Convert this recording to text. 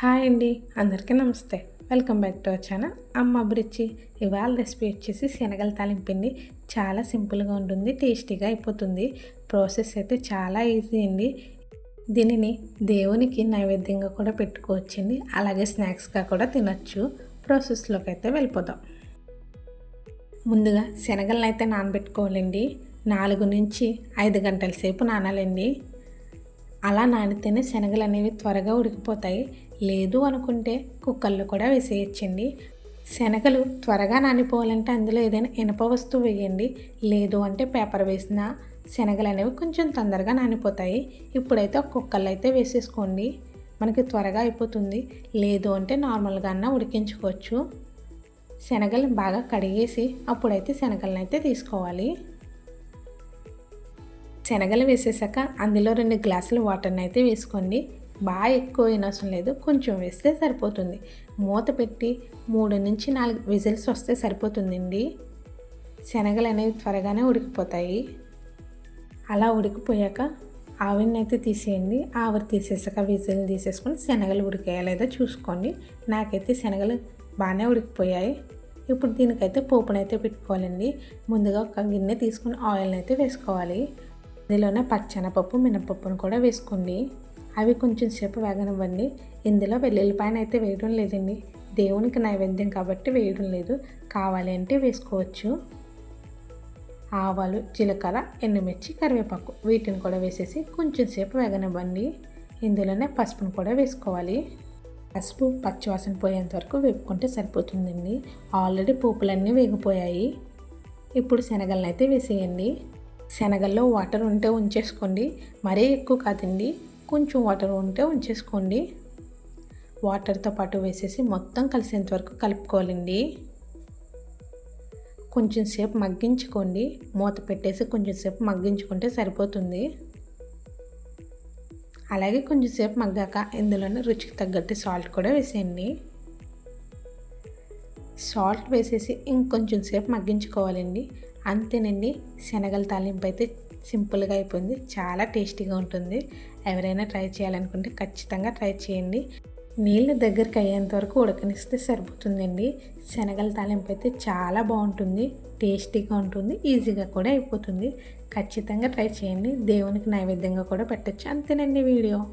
Hi అండి అందరికీ నమస్తే. Welcome back to our channel. Amma Abhiruchi. ఇవాళ రెసిపీ వచ్చేసి శనగల తాలింపిండి చాలా సింపుల్గా ఉంటుంది టేస్టీగా అయిపోతుంది. ప్రాసెస్ అయితే చాలా ఈజీ అండి. దీనిని దేవునికి నైవేద్యంగా కూడా పెట్టుకోవచ్చండి. అలాగే స్నాక్స్గా కూడా తినొచ్చు. ప్రాసెస్లోకి అయితే వెళ్ళిపోదాం. ముందుగా శనగలను అయితే నానబెట్టుకోవాలండి. నాలుగు నుంచి ఐదు గంటల సేపు నానాలండి. అలా నానితేనే శనగలు అనేవి త్వరగా ఉడికిపోతాయి. లేదు అనుకుంటే కుక్కర్లో కూడా వేసేయచ్చండి. శనగలు త్వరగా నానిపోవాలంటే అందులో ఏదైనా ఇనప వస్తువు వేయండి. లేదు అంటే పేపర్ వేసిన శనగలు అనేవి కొంచెం తొందరగా నానిపోతాయి. ఇప్పుడైతే ఒక కుక్కర్లో అయితే వేసేసుకోండి. మనకి త్వరగా అయిపోతుంది. లేదు అంటే నార్మల్గా అన్న ఉడికించుకోవచ్చు. శనగలు బాగా కడిగేసి అప్పుడైతే శనగలను అయితే తీసుకోవాలి. శనగలు వేసేసాక అందులో రెండు గ్లాసులు వాటర్ని అయితే వేసుకోండి. బాగా ఎక్కువ అవసరం లేదు. కొంచెం వేస్తే సరిపోతుంది. మూత పెట్టి మూడు నుంచి నాలుగు విజిల్స్ వస్తే సరిపోతుందండి. శనగలు అనేవి త్వరగానే ఉడికిపోతాయి. అలా ఉడికిపోయాక ఆవిరిని అయితే తీసేయండి. ఆవిరి తీసేసాక విజిల్ తీసేసుకొని శనగలు ఉడికాయా లేదో చూసుకోండి. నాకైతే శనగలు బాగానే ఉడికిపోయాయి. ఇప్పుడు దీనికైతే పోపునైతే పెట్టుకోవాలండి. ముందుగా ఒక గిన్నె తీసుకుని ఆయిల్ని అయితే వేసుకోవాలి. ఇందులోనే పచ్చెనపప్పు మినపప్పును కూడా వేసుకోండి. అవి కొంచెం సేపు వేగనివ్వండి. ఇందులో వెల్లుల్లిపాయన అయితే వేయడం లేదండి. దేవునికి నైవేద్యం కాబట్టి వేయడం లేదు. కావాలి అంటే వేసుకోవచ్చు. ఆవాలు జీలకర్ర ఎండుమిర్చి కరివేపాకు వీటిని కూడా వేసేసి కొంచెం సేపు వేగనివ్వండి. ఇందులోనే పసుపును కూడా వేసుకోవాలి. పసుపు పచ్చివాసన పోయేంత వరకు వేపుకుంటే సరిపోతుందండి. ఆల్రెడీ పోపులన్నీ వేగిపోయాయి. ఇప్పుడు శనగలను అయితే వేసేయండి. శనగల్లో వాటర్ ఉంటే ఉంచేసుకోండి. మరీ ఎక్కువ కాదండి. కొంచెం వాటర్ ఉంటే ఉంచేసుకోండి. వాటర్తో పాటు వేసేసి మొత్తం కలిసేంత వరకు కలుపుకోవాలండి. కొంచెం సేపు మగ్గించుకోండి. మూత పెట్టేసి కొంచెం సేపు మగ్గించుకుంటే సరిపోతుంది. అలాగే కొంచెం సేపు మగ్గాక ఇందులోనే రుచికి తగ్గట్టు సాల్ట్ కూడా వేసేయండి. సాల్ట్ వేసేసి ఇంకొంచెం సేపు మగ్గించుకోవాలండి. అంతేనండి శనగల తాలింపు అయితే సింపుల్గా అయిపోయింది. చాలా టేస్టీగా ఉంటుంది. ఎవరైనా ట్రై చేయాలనుకుంటే ఖచ్చితంగా ట్రై చేయండి. నీళ్ళు దగ్గరికి అయ్యేంత వరకు ఉడకనిస్తే సరిపోతుందండి. శనగల తాలింపు అయితే చాలా బాగుంటుంది. టేస్టీగా ఉంటుంది. ఈజీగా కూడా అయిపోతుంది. ఖచ్చితంగా ట్రై చేయండి. దేవునికి నైవేద్యంగా కూడా పెట్టచ్చు. అంతేనండి వీడియో.